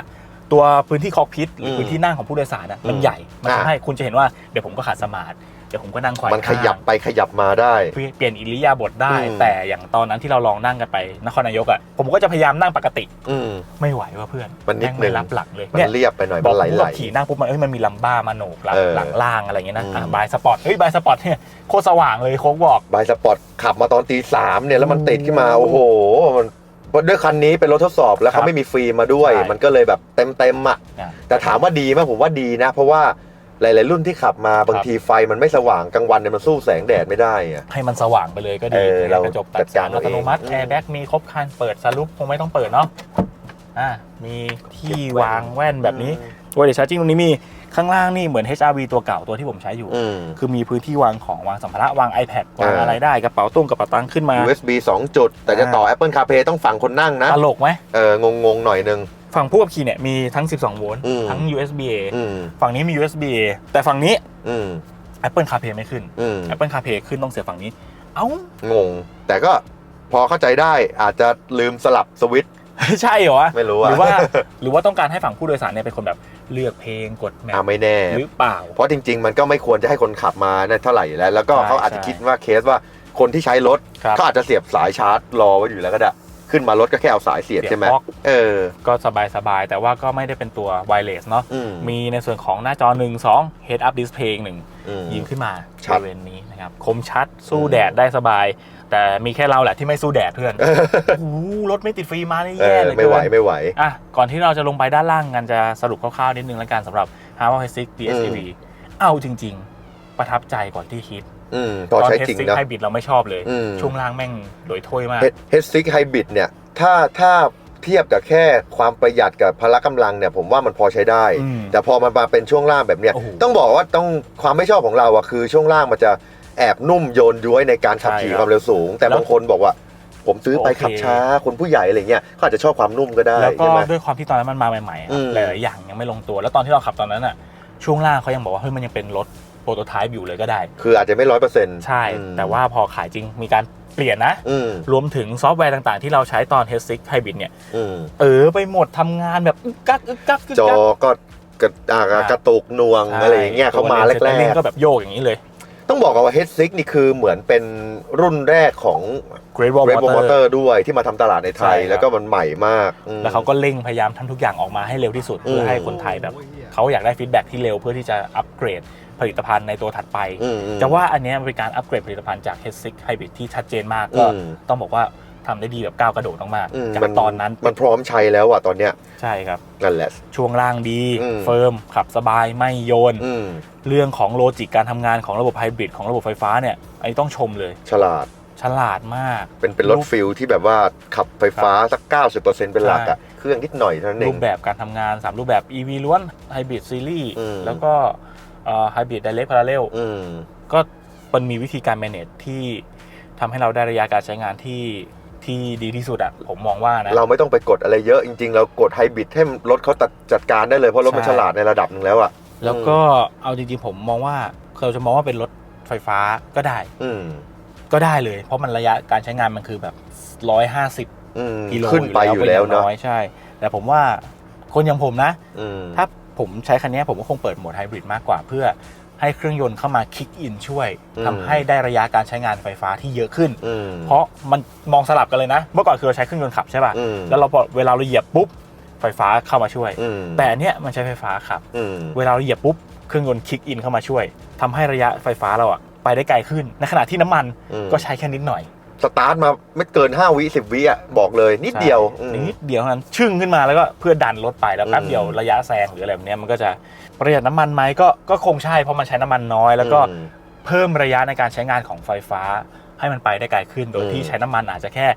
S2: ตัวพื้นที่คอกพิทหรืออ
S1: ม
S2: พื้นที่นั่งของผู้โดยสารอะมัน
S1: อืม
S2: ใหญ่ มัน
S1: อ่า
S2: ทำให้คุณจะเห็นว่าเดี๋ยวผมก็ขาดสมาร์ทเดี๋ยวผมก็นั่งควาย
S1: มันขยับ
S2: ข้าง
S1: ไปขยับมาได้
S2: เปลี่ยนเปลี่ยนอิริยาบถได้
S1: อืม
S2: แต่อย่างตอนนั้นที่เราลองนั่งกันไปนครนายกอะผมก็จะพยายามนั่งปกติ
S1: อืม
S2: ไม่ไหวว่าเพื่อน
S1: มันนิด
S2: แงไม่
S1: นึง
S2: รับหลังเลย
S1: มัน
S2: เนี่ย
S1: เรียบไปหน่อย
S2: บ
S1: มั
S2: อก
S1: นไหล
S2: ผู้
S1: ไหล
S2: ขับขี่นั่งปุ๊บมันเอ้ยมันมีลัมบ้ามาโหนกหลัง
S1: เออ
S2: หลังล่างอะไรอย่างเงี้ยนะ
S1: อืม
S2: อะบายสปอร์ตเฮ้ยบายสปอร์ตเนี่ยโคตรสว่างเลยโค้กบอก
S1: บายสปอร์ตขับมาตอนตีสามเนี่ยแล้วมัน
S2: โอ้
S1: ติดขึ้นมาโอ้โหมันด้วยคันนี้เป็นรถทดสอบแล้ว
S2: ครับ
S1: เขาไม่มีฟิล์มมาด้วย
S2: ใช่
S1: มันก็เลยแบบเต็มเต็มๆอะ
S2: อะ
S1: แต่ถามว่าดีไหมผมว่าดีนะ เพราะว่า หลาย ๆ รุ่นที่ขับมาบางทีไฟมันไม่สว่างกลางวันเนี่ยมันสู้แสงแดดไม่ได้อะ
S2: ให้มันสว่างไปเลยก็ดี
S1: เออเรา
S2: กระจกตั
S1: จั
S2: ด
S1: ด
S2: กา
S1: การร
S2: อัตโนมัติ
S1: เอาเอง
S2: แอร์แบ็กมีครบคันเปิดสลุปคงไม่ต้องเปิดเนาะอะมีที่วางแว่นแบบนี้โวเดชาร์จิ่งตรงนี้มีข้างล่างนี่เหมือน HRV ตัวเก่าตัวที่ผมใช้อยู่
S1: อืม
S2: คือมีพื้นที่วางของวางสัมภาระวาง iPad วาง
S1: เอออ
S2: อะไรได้กระเป๋าตุ้งกระเป๋าตังค์ขึ้นมา
S1: USB 2 จุด แต่จะต่อ Apple CarPlay ต้องฝั่งคนนั่งนะ
S2: ตลกไหม
S1: เอองงงๆหน่อยนึง
S2: ฝั่งผู้ขับขี่เนี่ยมีทั้ง 12 โวลต์
S1: อืม
S2: ทั้ง USB A
S1: อืม
S2: ฝั่งนี้มี USB A แต่ฝั่งนี้
S1: อืม
S2: Apple CarPlay ไม่ขึ้น
S1: อืม
S2: Apple CarPlay ขึ้นต้องเสียฝั่งนี้ เอ้า
S1: งง แต่ก็พอเข้าใจได้อาจจะลืมสลับสวิตช์
S2: ใช่เหรอวะ
S1: ไม่รู้
S2: ห
S1: อะ
S2: รือว่า หรือว่าต้องการให้ฝั่งผู้โดยสารเนี่ยเป็นคนแบบเลือกเพลงกดแม
S1: อ่า
S2: ป
S1: ไม่แน่
S2: หรือเปล่า
S1: เพราะจริง ๆ มันก็ไม่ควรจะให้คนขับมาเนี่ยเท่าไหร่อยู่แล้ว แล้วก็
S2: ใช่
S1: เขาอาจจะ
S2: ใช่
S1: คิดว่าเคสว่าคนที่ใช้รถ
S2: ครับ
S1: เขาอาจจะเสียบสายชาร์จรอไว้อยู่แล้วก็ได้ ขึ้นมารถก็แค่เอาสายเสียบ
S2: เสียบ
S1: ใช่ไหม
S2: ปลั๊ก
S1: เออ
S2: ก็สบายสบายๆแต่ว่าก็ไม่ได้เป็นตัว wireless เนาะ
S1: อืม
S2: มีในส่วนของหน้าจอ 1 2 head up display อีกหนึ่ง
S1: อืม
S2: ยิงขึ้นมา
S1: ชั
S2: บ
S1: ด
S2: ริเวณนี้นะครับ คมชัดสู้
S1: อืม
S2: แดดได้สบาย แต่มีแค่เราแหละที่ไม่สู้แดดเพื่อนโอ้โหรถไม่ติดฟิล์มมานี่
S1: เอ
S2: แย่
S1: อ
S2: เลย
S1: ไม่ไหว
S2: เกิน
S1: ไม่ไหว
S2: อะก่อนที่เราจะลงไปด้านล่างกันจะสรุปคร่าวๆนิดนึงแล้วกันสำหรับ h a r v a r H6 PHEV เอาจริง ๆ ประทับใจกว่าที่คิด
S1: อืมพอ
S2: ตอน
S1: ใช้
S2: H6
S1: จริงนะ
S2: Hybrid เราไม่ชอบเลย
S1: อืม
S2: ช่วงล่างแม่งโดยถ้วยมาก
S1: H6 Hybrid เนี่ย ถ้าถ้าเทียบกับแค่ความประหยัดกับพละกำลังเนี่ยผมว่ามันพอใช้ได้
S2: อืม
S1: แต่พอมันมาเป็นช่วงล่างแบบเนี้ย
S2: โอ้โห
S1: ต้องบอกว่าต้องความไม่ชอบของเราอะคือช่วงล่างมันจะแอบนุ่มโยนย้วยในการขับ
S2: ใช่
S1: ขี่
S2: ครับ
S1: ความเร็วสูง แต่
S2: แล้ว
S1: บางคนบอกว่าผมซื้อไป
S2: โอเค
S1: ขับช้าคนผู้ใหญ่อะไรเงี้ยเขาอาจจะชอบความนุ่มก็ได้
S2: แล้วก็
S1: ใช่ไหม
S2: ด้วยความที่ตอนนั้นมันมาใหม่ๆอะ
S1: อืม
S2: หลายๆอย่างยังไม่ลงตัว แล้วตอนที่เราขับตอนนั้นอะช่วงล่างเขายังบอกว่าเฮ้ยมันยังเป็นรถ โปรโตไทป์อยู่เลยก็ได้
S1: คืออาจจะไม่ร้อยเปอร์เซ็นต์
S2: ใช่ แต่ว่าพอขายจริงมีการเปลี่ยนนะ
S1: อืม
S2: รวมถึงซอฟต์แวร์ต่างๆ ที่เราใช้ตอน H6 Hybrid เนี่ย
S1: อืม
S2: เออไปหมดทำงานแบบอึกกักอึกกักอึก
S1: จอ
S2: กัก
S1: ก็กระอ่ากระตุกหน่วงอะไรอย่างเงี้ยเขามาแร
S2: ตัว
S1: ก
S2: ก็แบบโยกอย่างนี้เลย
S1: ๆต้องบอกกันว่า H6 นี่คือเหมือนเป็นรุ่นแรกของ
S2: Great Wall
S1: Red Bull
S2: Motor
S1: Motor ด้วยที่มาทำตลาดในไทย
S2: ใช่ครับ
S1: แล้วก็มันใหม่มากอืม
S2: แล้วเขาก็เร่งพยายามทำทุกอย่างออกมาให้เร็วที่สุดเพื่อ
S1: ม
S2: ให้คนไทยแบบเขาอยากได้ฟีดแบ็กที่เร็วเพื่อที่จะอัปเกรด ผลิตภัณฑ์ในตัวถัดไป
S1: อืมอืม
S2: จะว่าอันเนี้ยมันเป็นการอัปเกรดผลิตภัณฑ์จาก H6 Hybrid ที่ชัดเจนมากก็
S1: อืม
S2: ต้องบอกว่าทำได้ดีแบบก้าวกระโดดมาก
S1: อืม
S2: ๆจากตอนนั้น
S1: มันพร้อมใช้แล้วอะตอนเนี้ย
S2: ใช่ครับ
S1: นั่นแหละ
S2: ช่วงล่างดี
S1: อืม
S2: เฟิร์มขับสบายไม่โยน
S1: อืม
S2: เรื่องของโลจิกการทำงานของระบบไฮบริดของระบบไฟฟ้าเนี่ยอันนี้ต้องชมเลย
S1: ฉลาด
S2: ฉลาดมาก
S1: เป็นเป็นรถฟิลที่แบบว่าขับไฟฟ้าสัก 90%เป็นหลักอะเครื่องนิดหน่อยเท่านั้นเอ
S2: รู
S1: ง
S2: ปแบบการทำงาน 3 รูปแบบ EV ล้วนไฮบริดซีรีส์
S1: อืม
S2: แล้วก็ ไฮบริดไดเรกพาราเรล
S1: อืม
S2: ก็มันมีวิธีการ manage ที่ทำให้เราได้ระยะการใช้งานที่ที่ดีที่สุดอะผมมองว่านะ
S1: เราไม่ต้องไปกดอะไรเยอะจริง ๆ เรากดไฮบริดให้รถเขาตัดจัดการได้เลยเพราะรถมัน
S2: ใช่
S1: ฉลาดในระดับหนึ่งแล้วอะ
S2: แล้วก็เอาจริงๆผมมองว่าเราจะมองว่าเป็นรถไฟฟ้าก็ได้
S1: อืม
S2: ก็ได้เลย เพราะมันระยะการใช้งานมันคือแบบ150
S1: อืม
S2: กิโล
S1: ขึ้นไปอยู่แล้ว
S2: ป็
S1: เนาะ
S2: งใช่ แต่ผมว่าคนอย่างผมนะ
S1: อืม
S2: ถ้า ผมใช้คันนี้ผมก็คงเปิดโหมดไฮบริดมากกว่าเพื่อให้เครื่องยนต์เข้ามาคิกอินช่วย
S1: อืม
S2: ทำให้ได้ระยะการใช้งานไฟฟ้าที่เยอะขึ้น
S1: อืม
S2: เพราะมันมองสลับกันเลยนะ เมื่อก่อนคือเราใช้เครื่องยนต์ขับใช่ป่ะ
S1: อืม
S2: แล้วเราพอเวลาเราเหยียบปุ๊บไฟฟ้าเข้ามาช่วย
S1: อืม
S2: แต่อันเนี้ยมันใช้ไฟฟ้าขับ
S1: อืม
S2: เวลาเราเหยียบปุ๊บเครื่องยนต์คิกอินเข้ามาช่วยทำให้ระยะไฟฟ้าเราอะไปได้ไกลขึ้นในขณะที่น้ำมัน
S1: อืม
S2: ก็ใช้แค่นิดหน่อย
S1: สตาร์ทมาไม่เกิน 5 วิ10 วิอะบอกเลยนิดเดียวอืม
S2: นิดเดียวเท่านั้นชึ่งขึ้นมาแล้วก็เพื่อดันรถไปแล้วแป๊บ
S1: อืม
S2: เดียวระยะแซงหรืออะไรแบบเนี้ยมันก็จะประหยัดน้ำมันไหมก็ก็คงใช่เพราะมันใช้น้ำมันน้อย แล้วก็
S1: อืม
S2: เพิ่มระยะในการใช้งานของไฟฟ้า ให้มันไปได้ไกลขึ้น โดย
S1: อืม
S2: ที่ใช้น้ำมันอาจจะแค่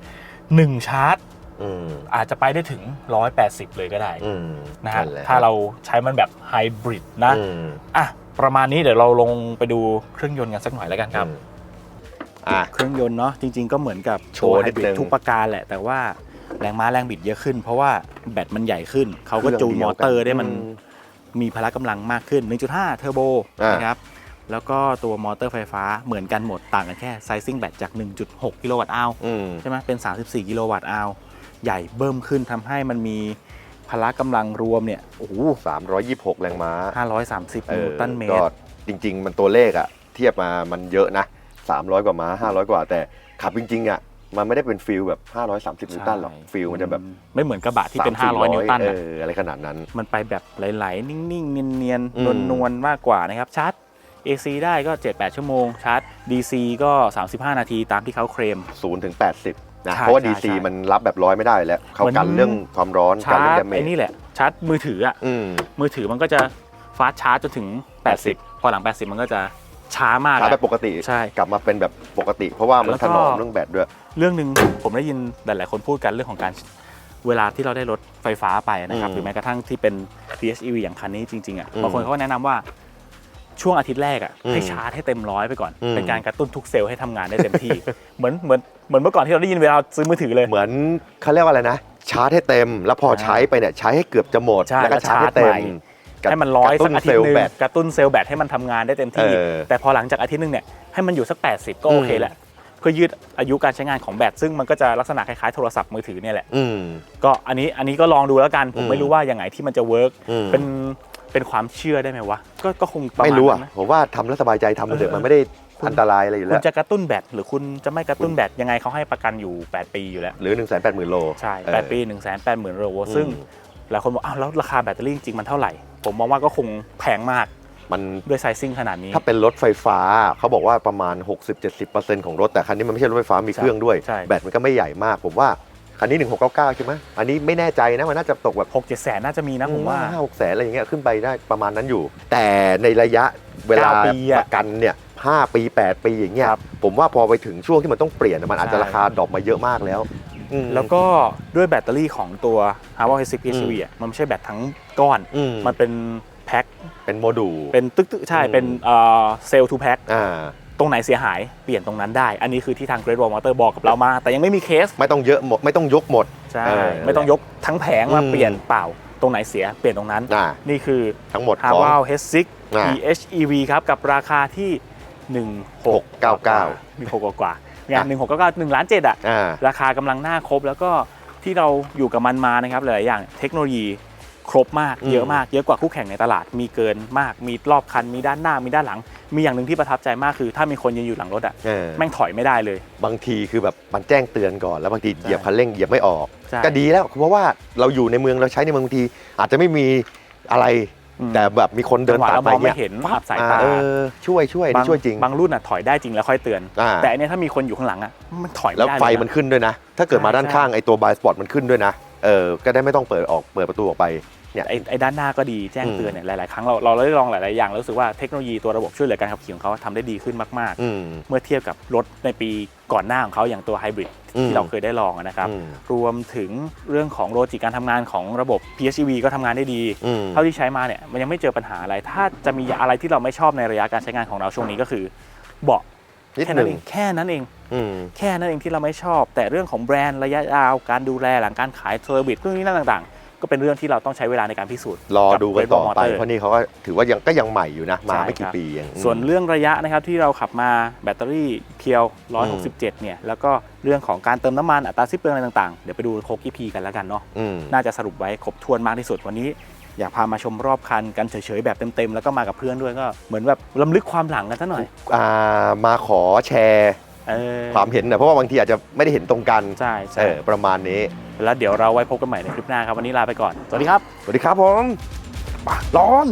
S2: หนึ่งชาร์จ
S1: อืม
S2: อาจจะไปได้ถึง 180 เลยก็ได้
S1: อืม
S2: นะฮะ
S1: นั่นแหล
S2: ถ้าเราใช้มันแบบไฮบริดนะ
S1: อืม
S2: อะประมาณนี้เดี๋ยวเราลงไปดูเครื่องยนต์กันสักหน่อยแล้วกันครับ
S1: อืม อะ
S2: เครื่องยนต์เนาะจริง ๆก็เหมือนกับ
S1: โชว์
S2: ตัวไฮ
S1: นิด
S2: บริ
S1: นึ
S2: ด
S1: ง
S2: ทุกประการแหละ แต่ว่าแรงม้าแรงบิดเยอะขึ้น เพราะว่าแบตมันใหญ่ขึ้น เขาก็จูนมอเตอร์ได้มัน
S1: อื
S2: มีพละกำลังมากขึ้น 1.5 เทอร์โบ
S1: อ่าน
S2: นะครับแล้วก็ตัวมอเตอร์ไฟฟ้าเหมือนกันหมดต่างกันแค่ไซซิ่งแบตจาก 1.6 กิโลวัตต์อาว
S1: อืม
S2: ใช่ไหมเป็น 34 กิโลวัตต์อาวใหญ่เบิ่มขึ้นทำให้มันมีพละกำลังรวมเนี่ยโอ้โห
S1: สามร้อยยี่สิบหกแรงม้า
S2: 530
S1: เอ
S2: นิว
S1: อ
S2: ตันเมต
S1: ก็
S2: ร
S1: จริง ๆ มันตัวเลขอะเทียบมามันเยอะนะ 300 กว่าม้า 500 กว่า แต่ขับจริงๆอะมันไม่ได้เป็นฟิลแบบ 530 นิวตันหรอก
S2: ใช่
S1: ฟิลมันจะแบบ
S2: ไม่เหมือนกระบะที่เป็น
S1: 300
S2: 500 นิวตัน
S1: เอ
S2: อะ
S1: ออะไรขนาดนั้น
S2: มันไปแบบไหลๆ นิ่งๆ เนียน
S1: อืม
S2: ๆนวลๆมากกว่านะครับชาร์จ AC ได้ก็ 7-8 ชั่วโมง ชาร์จ DC ก็ 35 นาทีตามที่เขาเคลม
S1: 0ถึง80นะ
S2: ใช่
S1: เพราะว่า
S2: ใช่
S1: DC
S2: ใช่
S1: มันรับแบบร้อยไม่ได้แล้วเขา
S2: เหมือน
S1: กันเรื่องความร้อน
S2: ชา
S1: กัน
S2: ร์
S1: เรื่
S2: จ
S1: องดาเม
S2: ไอ้
S1: จ
S2: นี่แหละชาร์จมือถืออะ
S1: อืม
S2: มือถือมันก็จะฟาสต์ชาร์จจนถึง 80 พอหลัง 80 มันก็จะ ช้ามาก
S1: ชาร์จแบบ
S2: อะ
S1: ปกติ
S2: ใช่
S1: กลับมาเป็นแบบปกติ เพราะว่ามัน
S2: แล้วก็
S1: ถนอมเรื่องแบตด้วย
S2: เรื่องหนึ่งผมได้ยินหลาย ๆ คนพูดกันเรื่องของการเวลาที่เราได้รถไฟฟ้าไปนะครับ
S1: อืม
S2: หรือแม้กระทั่งที่เป็น PHEV อย่างคันนี้จริง ๆอะ
S1: อืม
S2: บางคนเขาก็แนะนำว่าช่วงอาทิตย์แรกอะ
S1: อืม
S2: ให้ชาร์จให้เต็มร้อยไปก่อน
S1: อืม
S2: เป็นการกระตุ้นทุกเซลล์ให้ทำงานได้เต็มที่ เหมือนเหมือนเหมือนเมื่อก่อนที่เราได้ยินเวลาซื้อมือถือเลย
S1: เหมือนเขาเรียกว่าอะไรนะ ชาร์จให้เต็ม แล้วพอ
S2: อ่า
S1: ใช้ไปเนี่ยใช้ให้เกือบจะหมด
S2: ใช่
S1: แล้วก็
S2: แล้ว
S1: ชาร์จให้เต็
S2: ชาร์จ
S1: ม
S2: ใหม่ ให้มันร้อย
S1: กะตุ้
S2: สักอาทิ
S1: เซ
S2: ต
S1: ล
S2: ย์หนึง
S1: แบต
S2: กระตุ้นเซลล์แบตให้มันทำงานได้เต็มที่
S1: เออ
S2: แต่พอหลังจากอาทิตย์หนึงเนี่ยให้มันอยู่สัก 80 ก็โอเค
S1: อืม
S2: แหละเพื่อยืดอายุการใช้งานของแบตซึ่งมันก็จะลักษณะคล้ายๆโทรศัพท์มือถือเนี่ยแหละ
S1: อืม
S2: ก็อันนี้อันนี้ก็ลองดูแล้วกันผม
S1: อืม
S2: ไม่รู้ว่ายังไงที่มันจะเวิร์ก
S1: อืม
S2: เป็นเป็นความเชื่อได้ไหมวะก็ก็คงประมาณ
S1: ไม่รู้อะ
S2: นั้นนะ
S1: ผมว่าทำแล้วสบายใจทำมันเถ
S2: เออ
S1: อะมันไม่ได้อันตรายอะไรอยู่
S2: คุ
S1: แล้
S2: ณ
S1: ว
S2: จะกระตุ้นแบตหรือคุณจะไม่กระตุ้นแบตยังไงเขาให้ประกันอยู่ 8 ปีอยู่แล้ว
S1: หรือ1นึ่งแสนแปดหมื่นโล
S2: ใช่
S1: เออ
S2: 8ปี 1 8 0 0 0 0 โล
S1: อืม
S2: ซึ่งหลายคนบอกอ้าวแล้วราคาแบตเตอรี่จริงๆมันเท่าไหร่ ผมมองว่าก็คงแพงมาก
S1: มัน
S2: ด้วยไซซิ่งขนาดนี้
S1: ถ้าเป็นรถไฟฟ้าเขาบอกว่าประมาณ 60-70%ของรถ แต่คันนี้มันไม่ใช่รถไฟฟ้ามีเครื่องด้วย
S2: ใช่
S1: แบตมันก็ไม่ใหญ่มาก ผมว่าคันนี้ 1699 ใช่ไหมอันนี้ไม่แน่ใจนะ มันน่าจะตกแบบ
S2: 6 7แสนน่าจะมีนะผมว่า
S1: ห้าหกแสนอะไรอย่างเงี้ยขึ้นไปได้ประมาณนั้นอยู่ แต่ในระยะเวลา
S2: เก้าปีอะ
S1: ประกันเนี่ยห้าปี 8 ปีอย่างเงี้ย
S2: ครับ
S1: ผมว่าพอไปถึงช่วงที่มันต้องเปลี่ยนอะมันอาจจะ
S2: ใช่
S1: ราคาดรอปมาเยอะมากแล้ว อืม
S2: แล้วก็ด้วยแบตเตอรี่ของตัว h a r v a r H6 PHEV อะมันไม่ใช่แบตทั้งก้อน
S1: อืม
S2: มันเป็นแพ็ค
S1: เป็นโมดูล
S2: เป็นตึกๆใช่
S1: อืม
S2: เป็นเอ่อเซลล์ทูแพ็ค
S1: อ่า
S2: ตรงไหนเสียหายเปลี่ยนตรงนั้นได้ อันนี้คือที่ทาง Great Wall Motor บอกกับเรามา แต่ยังไม่มีเคส
S1: ไม่ต้องเยอะหมด ไม่ต้องยกหมด
S2: ใช่
S1: เออ
S2: ไม่ต้องยกทั้งแผงมา
S1: อืม
S2: เปลี่ยนเปล่า ตรงไหนเสียเปลี่ยนตรงนั้น
S1: อ่า
S2: นี่คือ
S1: ทั้งหมด
S2: h a
S1: ของ
S2: v a l H6
S1: อ่า
S2: PHEV ครับ กับราคาที่ 1699 มี6กว่าๆ งาน1699 1ล้าน7อะ
S1: อ่า
S2: ราคากำลังหน้าครบแล้วก็ที่เราอยู่กับมันมานะครับหลายๆอย่างเทคโนโลยีครบมาก
S1: อืม
S2: เยอะมากเยอะกว่าคู่แข่งในตลาดมีเกินมากมีรอบคันมีด้านหน้ามีด้านหลัง มีอย่างหนึ่งที่ประทับใจมากคือ ถ้ามีคนยืนอยู่หลังรถอะ
S1: เออ
S2: แม่งถอยไม่ได้เลย
S1: บางทีคือแบบมันแจ้งเตือนก่อนแล้วบางที
S2: ใช่
S1: เหยียบคันเร่งเหยียบไม่ออก
S2: ใช่
S1: ก็ดีแล้วเพราะว่าเราอยู่ในเมืองเราใช้ในเมืองบางทีอาจจะไม่มีอะไร
S2: อืม
S1: แต่แบบมีคนเดิน
S2: จังหวะ
S1: ตัด
S2: เรา
S1: ไป
S2: มองไม่
S1: เนี่ย
S2: เห็น
S1: ปั๊
S2: อับสายตา
S1: เออช่วยช่วย
S2: บาง
S1: ช่วยจริง
S2: บางรุ่นอะถอยได้จริงแล้วค่อยเตือน
S1: อ่า
S2: แต่อันเนี้ยถ้ามีคนอยู่ข้างหลังอะมันถอยไม่
S1: แล้ว
S2: ได้
S1: ไฟ
S2: เลยะ
S1: มันขึ้นด้วยนะ ถ้าเกิดมา
S2: ใช่
S1: ด้านข้างไอ้ตัวบายสปอตมันขึ้นด้วยนะเออก็ได้ไม่ต้องเปิดออกเปิดประตูออกไปเนี่ย
S2: ไอ้ไอ้ด้านหน้าก็ดีแจ้งเตือนเนี่ยหลาย ๆ ครั้งเราเราได้ลองหลาย ๆ อย่างแล้วรู้สึกว่าเทคโนโลยีตัวระบบช่วยเหลือการขับขี่ของเขาทำได้ดีขึ้นมาก
S1: อืม
S2: ๆเมื่อเทียบกับรถในปีก่อนหน้าของเขาอย่างตัวไฮบริด
S1: อืม
S2: ที่เราเคยได้ลองอะนะครับ
S1: อืม
S2: รวมถึงเรื่องของโลจิกการทำงานของระบบ PHEV ก็ทำงานได้ดี
S1: อืม
S2: เท่าที่ใช้มาเนี่ยมันยังไม่เจอปัญหาอะไร ถ้าจะมีอะไรที่เราไม่ชอบในระยะการใช้งานของเราช่วงนี้ก็คือเบาะ
S1: นิด
S2: แค่
S1: ห
S2: นั้
S1: นึ่
S2: น
S1: ง
S2: เองแค่นั้นเอง
S1: อืม
S2: แค่นั้นเองที่เราไม่ชอบ แต่เรื่องของแบรนด์ระยะยาวการดูแลหลังการขายเซอร์วิสเรื่องนี้นั่นต่างๆ ก็เป็นเรื่องที่เราต้องใช้เวลาในการพิสูจน์
S1: รอดูกันต่อไป
S2: บ
S1: เพราะนี่เขาก็ถือว่ายังก็ยังใหม่อยู่นะมา
S2: ใช่
S1: ไม่กี่
S2: ครับ
S1: ปีเอง
S2: ส่วน
S1: อืม
S2: เรื่องระยะนะครับที่เราขับมาแบตเตอรี่เพียว 167 เนี่ยแล้วก็เรื่องของการเติมน้ำมันอัตราสิ้นเปลืองอะไรต่างๆ เดี๋ยวไปดูโคก EP กันแล้วกันเนาะ
S1: อืม
S2: น่าจะสรุปไว้ครบถ้วนมากที่สุดวันนี้อยากพามาชมรอบคันกันเฉยๆ แบบเต็มๆ แล้วก็มากับเพื่อนด้วยก็เหมือนแบบลำลึกความหลังกันซะหน่อย
S1: อ่ามาขอแชร์
S2: เออ
S1: ความเห็นนะเพราะว่าบางทีอาจจะไม่ได้เห็นตรงกัน
S2: ใช่
S1: เอ
S2: ใช่
S1: อประมาณนี้
S2: แล้วเดี๋ยวเราไว้พบกันใหม่ในคลิปหน้าครับ วันนี้ลาไปก่อน สวัสดีครับ
S1: สวัสดีครับผม
S2: ร้อน